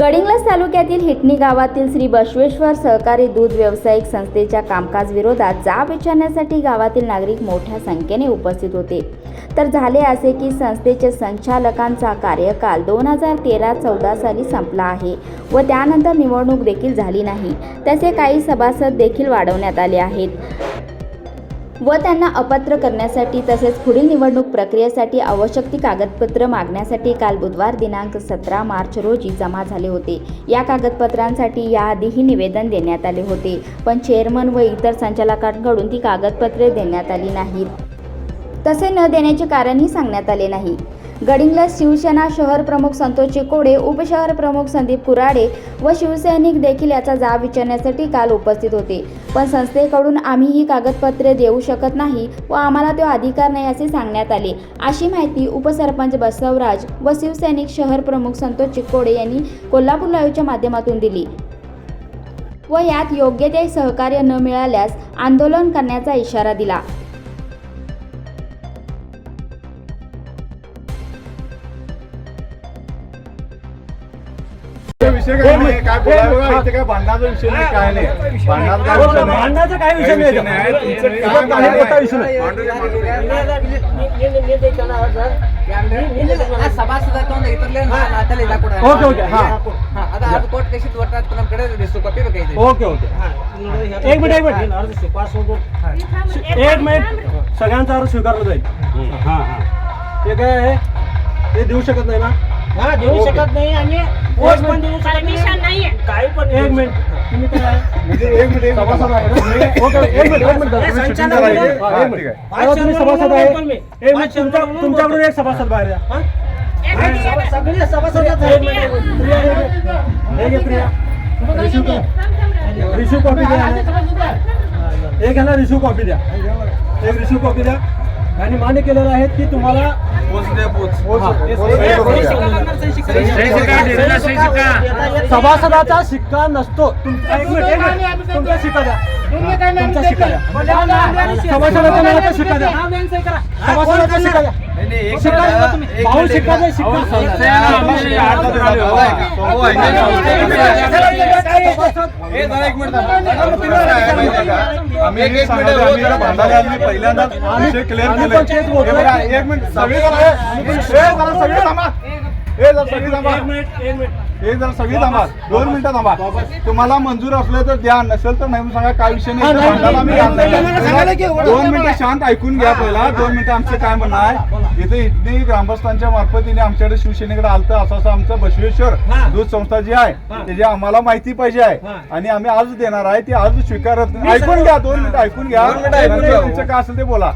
गडिंग्लज तालुक्यातील हिटणी गावातील श्री बसवेश्वर सहकारी दूध व्यावसायिक संस्थेच्या कामकाज विरोधात जाब विचारण्यासाठी गावातील नागरिक मोठ्या संख्येने उपस्थित होते. तर झाले असे की संस्थेच्या संचालकांचा कार्यकाल दोन हजार तेरा चौदा साली संपला आहे व त्यानंतर निवडणूक देखील झाली नाही. तसे काही सभासद देखील वाढवण्यात आले आहेत. व त्यांना अपात्र करण्यासाठी तसेच पुढील निवडणूक प्रक्रियेसाठी आवश्यक ती कागदपत्र मागण्यासाठी काल बुधवार दिनांक सतरा मार्च रोजी जमा झाले होते. या कागदपत्रांसाठी याआधीही निवेदन देण्यात आले होते पण चेअरमन व इतर संचालकांकडून ती कागदपत्रे देण्यात आली नाहीत. तसे न देण्याचे कारणही सांगण्यात आले नाही. गडिंगला शिवसेना शहर प्रमुख संतोष चिकोडे उपशहर प्रमुख संदीप कुराडे व शिवसैनिक देखील याचा जाब विचारण्यासाठी काल उपस्थित होते. पण संस्थेकडून आम्ही ही कागदपत्रे देऊ शकत नाही व आम्हाला तो अधिकार नाही असे सांगण्यात आले. अशी माहिती उपसरपंच बसवराज व शिवसैनिक शहर प्रमुख संतोष चिकोडे यांनी कोल्हापूर लाईव्हच्या माध्यमातून दिली. व यात योग्य ते सहकार्य न मिळाल्यास आंदोलन करण्याचा इशारा दिला. विषय काय नाही काय बोलायला बघा, इथे काय भांडणाचा विषय नाही काय नाही भांडणाचा काय विषय नाही भांडणाचा काय विषय. तुमचं काय. मोठा विषय. ओके ओके हा ओके ओके एक मिनिट एक मिनिट एक मिनिट सगळ्यांचा अर्ज स्वीकारला जाईल हा हा ते काय आहे ते देऊ शकत नाही ना हा देऊ शकत नाही आणि पोस्ट पण देऊ शकत परमिशन नाहीये. काही पण एक मिनिट. तुम्ही काय आहे? म्हणजे एक मिनिट सभासद आहे? ओके एक मिनिट एक मिनिट तुम्ही आहे. आहे. सभासद आहे. एक मिनिट तुमच्या तुमच्याकडून एक सभासद बाहेर या. हा? सगळे सभासदच मिनिट. हे घे, प्रिया. रिसिव्ह कॉपी द्या. एक ह्याला रिसिव्ह कॉपी द्या. एक रिसिव्ह कॉपी द्या. आणि मान्य केलेलं आहे की तुम्हाला. सभासदाचा शिक्का नसतो. तुमचा तुमचा शिक्का द्या. तुमचा शिक्का द्या. सभासदाचा शिक्का द्या. सभासदाचा शिक्का द्या. भाऊ शिक्का द्या शिक्का. हो, आहे ना. हे जरा एक मिनिट थांबा. कसं आहे माहिती आहे का? आम्ही हे सांगितलं, आम्ही इथं भांडायला आम्ही पहिल्यांदा विषय क्लिअर केले एक मिनिट सगळी सगळी थांबा हे जरा सगळी थांबा हे जरा सगळी थांबा. दोन मिनिटं थांबा. तुम्हाला मंजूर असलं तर द्या. नसेल तर नाही सांगा काय विषय नाही. दोन. मिनिटं शांत ऐकून घ्या पहिला. दोन मिनिटं आमचं काय म्हणणं आहे? इथे इथली ग्रामस्थांच्या मार्फतीने आमच्याकडे शिवसेनेकडे आलतं. असं असं आमचं बसवेश्वर. दूध संस्था जी आहे. त्याची आम्हाला माहिती पाहिजे आहे. आणि आम्ही आज देणार आहे. ती आज स्वीकारत. ऐकून घ्या. दोन मिनिटं ऐकून घ्या. तुमचं काय असेल ते बोला.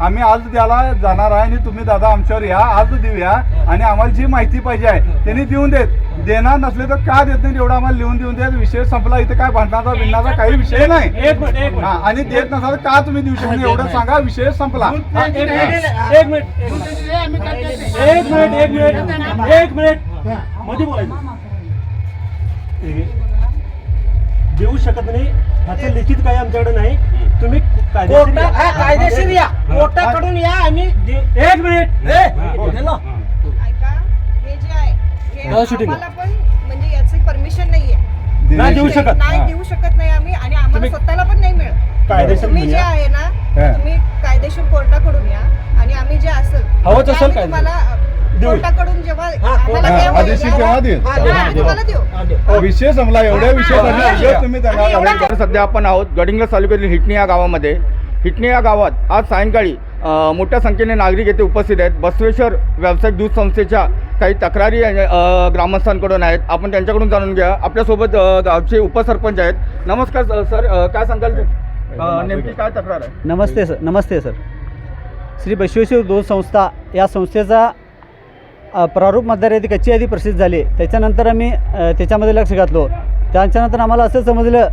आम्ही आज द्यायला जाणार आहे आणि तुम्ही दादा आमच्यावर या आज देऊया. आणि आम्हाला जी माहिती पाहिजे आहे त्यांनी देऊन देत. देणार नसले तर का देत नाही? एवढं आम्हाला लिहून देऊन देत विषय संपला. इथे काय भांडणाचा भिंडणाचा काही विषय नाही. एक मिनिट एक हा, मिनिट आणि देत नसाल तर का तुम्ही देऊ शकत एवढं सांगा विषय संपला. एक मिनिट एक मिनिट एक मिनिट एक मिनिट. एक मिनिटमध्ये बोलायचं. देऊ शकत नाही ह्याचं लिखित काही आमच्याकडे नाही तुम्ही कायदेशीर कोर्टा या. हा कायदेशीर या कोर्टाकडून या आम्ही देऊ- एक मिनिट. ऐका हे जे आहे हे हा, shooting. आम्हाला पण म्हणजे याची परमिशन नाहीये नाही देऊ शकत नाही. देऊ शकत नाही आम्ही आणि आम्हाला तुम्ही- स्वतःला पण नाही मिळत कायदेशीर तुम्ही जे? आहे ना हा. तुम्ही कायदेशीर कोर्टाकडून या आणि आम्ही जे असेल हवंच ते असेल आम्ही काय? तुम्हाला देऊ. कोर्टाकडून जेव्हा आम्हाला हा, द्यावं आदेशित लागेल, केव्हा देईल? हा, तेव्हा आम्ही तुम्हाला देऊ. देऊ. विषय संपला एवढ्या विषय तुम्ही त्यांना सध्या आपण आहोत गडिंग्लज तालुक्यातील हिटणी या गावामध्ये. हिटणी या गावात आज सायंकाळी अ, मोठ्या संख्येने नागरिक येथे उपस्थित आहेत. बसवेश्वर व्यावसायिक दूध संस्थेच्या काही तक्रारी अ, ग्रामस्थांकडून आहेत. आपण त्यांच्याकडून जाणून घ्या. आपल्यासोबत अ, गावचे उपसरपंच आहेत. नमस्कार सर अ, काय सांगाल? अ, नेमकी काय तक्रार आहे? नमस्ते सर. नमस्ते सर. श्री बसवेश्वर दूध संस्था या संस्थेचा प्रारूप मतदार यादी कच्ची यादी प्रसिद्ध झाली. त्याच्यानंतर आम्ही त्याच्यामध्ये लक्ष घातलो. त्याच्यानंतर आम्हाला असं समजलं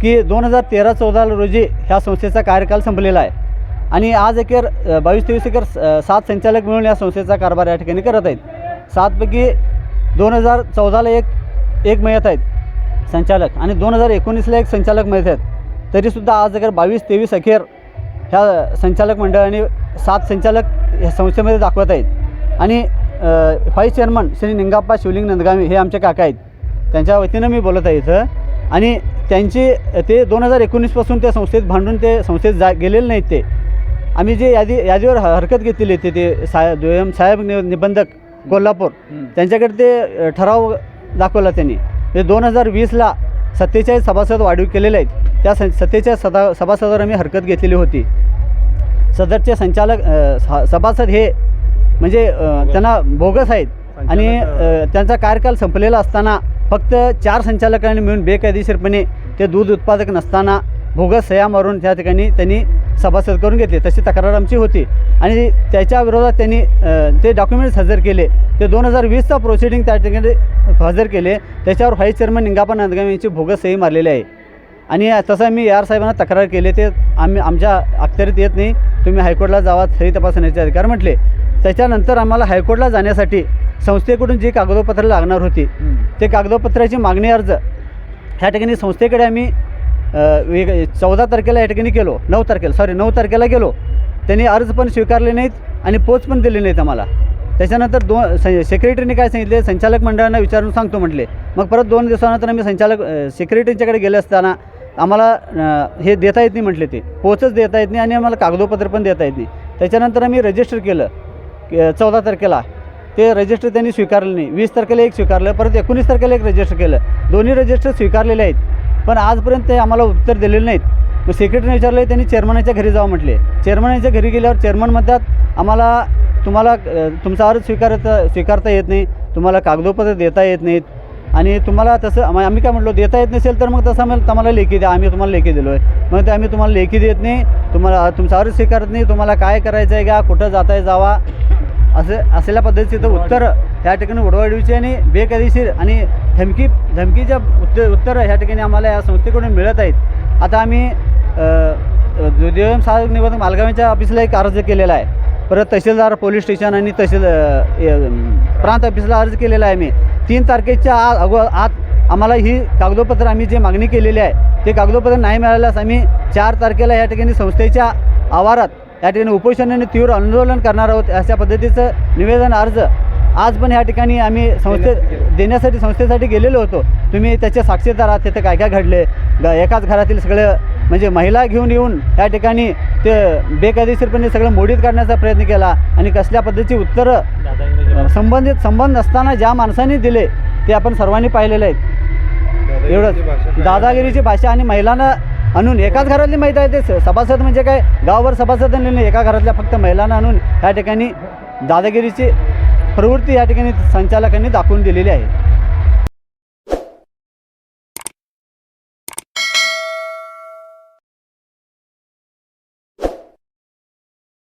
की दोन हजार तेरा चौदा रोजी ह्या संस्थेचा कार्यकाल संपलेला आहे. आणि आज एकर बावीस तेवीस एकर सात संचालक मिळून या संस्थेचा कारभार या ठिकाणी करत आहेत. सातपैकी दोन हजार चौदाला एक एक मयत आहेत संचालक आणि दोन हजार एकोणीसला एक संचालक मिळत आहेत. तरीसुद्धा आज अगर बावीस तेवीस अखेर ह्या संचालक मंडळाने सात संचालक ह्या संस्थेमध्ये दाखवत आहेत. आणि व्हाईस चेअरमन श्री निंगाप्पा शिवलिंग नंदगामी हे आमचे काका आहेत. त्यांच्या वतीनं मी बोलत आहे इथं. आणि त्यांची ते दोन हजार एकोणीसपासून त्या संस्थेत भांडून ते संस्थेत जा गेलेले नाहीत ते. आम्ही जे यादी यादीवर हरकत घेतलेली होती ते साहेब दुय्यम साहेब नि निबंधक कोल्हापूर. त्यांच्याकडे ते ठराव दाखवला त्यांनी. ते दोन हजार वीसला सत्तेचाळीस सभासद वाढीव केलेले आहेत. त्या सं सत्तेचाळीस सदा सभासदावर आम्ही हरकत घेतलेली होती. सदरचे संचालक सभासद हे म्हणजे त्यांना बोगस आहेत. आणि त्यांचा कार्यकाल संपलेला असताना फक्त चार संचालकांनी मिळून बेकायदेशीरपणे ते दूध उत्पादक नसताना बोगस सह्या मारून त्या ठिकाणी त्यांनी सभासद करून घेतले. तशी तक्रार आमची होती. आणि त्याच्या विरोधात त्यांनी ते डॉक्युमेंट्स हजर केले. ते दोन हजार वीसचा प्रोसिडिंग त्या ठिकाणी हजर केले. त्याच्यावर व्हाईस चेअरमन निंगापा नांदगाव यांची बोगस सही मारलेली आहे. आणि तसं मी यार साहेबांना तक्रार केली ते आम्ही आमच्या अखत्यारीत येत नाही. तुम्ही हायकोर्टला जावा सही तपासण्याचे अधिकार म्हटले. त्याच्यानंतर आम्हाला हायकोर्टला जाण्यासाठी संस्थेकडून जी कागदपत्रं लागणार होती ते कागदपत्राची मागणी अर्ज ह्या ठिकाणी संस्थेकडे आम्ही चौदा तारखेला या ठिकाणी गेलो नऊ तारखेला सॉरी नऊ तारखेला गेलो. त्यांनी अर्ज पण स्वीकारले नाहीत आणि पोच पण दिले नाहीत आम्हाला. त्याच्यानंतर दोन सेक्रेटरीने काय सांगितले संचालक मंडळांना विचारून सांगतो म्हटले. मग परत दोन दिवसानंतर आम्ही संचालक सेक्रेटरींच्याकडे गेले असताना आम्हाला हे देता येत नाही म्हटले ते. पोचच देता येत नाही आणि आम्हाला कागदोपत्र पण देता येत नाही. त्याच्यानंतर आम्ही रजिस्टर केलं. चौदा तारखेला. ते रजिस्टर त्यांनी स्वीकारलं नाही. वीस तारखेला एक स्वीकारलं परत एकोणीस तारखेला एक रजिस्टर केलं. दोन्ही रजिस्टर स्वीकारलेले आहेत. पण आजपर्यंत ते आम्हाला उत्तर दिलेलं नाहीत. मग सेक्रेटरीने विचारलं त्यांनी चेअरमनाच्या घरी जावं म्हटले. चेअरमनाच्या घरी गेल्यावर चेअरमन म्हणतात आम्हाला तुम्हाला तुमचा अर्ज स्वीकारता स्वीकारता येत नाही. तुम्हाला कागदोपत्र देता येत नाहीत. आणि तुम्हाला तसं आम्ही काय म्हटलो देता येत नसेल तर मग तसं आम्हाला तुम्हाला लेखी द्या. आम्ही तुम्हाला लेखी दिलो आहे मग ते आम्ही तुम्हाला लेखी देत नाही. तुम्हाला तुमचा अर्ज स्वीकारत नाही. तुम्हाला काय करायचं आहे का? कुठं जाताय जावा? असं असलेल्या पद्धतीचं उत्तर ह्या ठिकाणी उडवाडीचे आणि बेकायदेशीर आणि धमकी धमकीच्या उत्तर उत्तरं ह्या ठिकाणी आम्हाला या संस्थेकडून मिळत आहेत. आता आम्ही देवम सहाय्यक निबंधक मालगावीच्या ऑफिसला एक अर्ज केलेला आहे. परत तहसीलदार पोलीस स्टेशन आणि तहसील प्रांत ऑफिसला अर्ज केलेला आहे मी तीन तारखेच्या आ अगो आत आम्हाला ही कागदोपत्र आम्ही जे मागणी केलेली आहे ते कागदोपत्र नाही मिळाल्यास आम्ही चार तारखेला या ठिकाणी संस्थेच्या आवारात या ठिकाणी उपोषण आणि तीव्र आंदोलन करणार आहोत अशा पद्धतीचं निवेदन अर्ज आज पण या ठिकाणी आम्ही संस्थे देण्यासाठी संस्थेसाठी गेलेलो होतो. तुम्ही त्याचे साक्षीदार आहात तिथे काय काय घडले? ग एकाच घरातील सगळं म्हणजे महिला घेऊन येऊन या ठिकाणी ते बेकायदेशीरपणे सगळं मोडीत काढण्याचा प्रयत्न केला आणि कसल्या पद्धतीची उत्तरं संबंधित संबंध असताना ज्या माणसांनी दिले ते आपण सर्वांनी पाहिलेले आहेत. एवढंच. दादागिरीची भाषा आणि महिलांना आणून एकाच घरातली महिला आहे ते स- सभासद म्हणजे काय? गावभर सभासद नाही एका घरातल्या फक्त महिलांना आणून या ठिकाणी दादागिरीची प्रवृत्ती या ठिकाणी संचालकांनी दाखवून दिलेली आहे.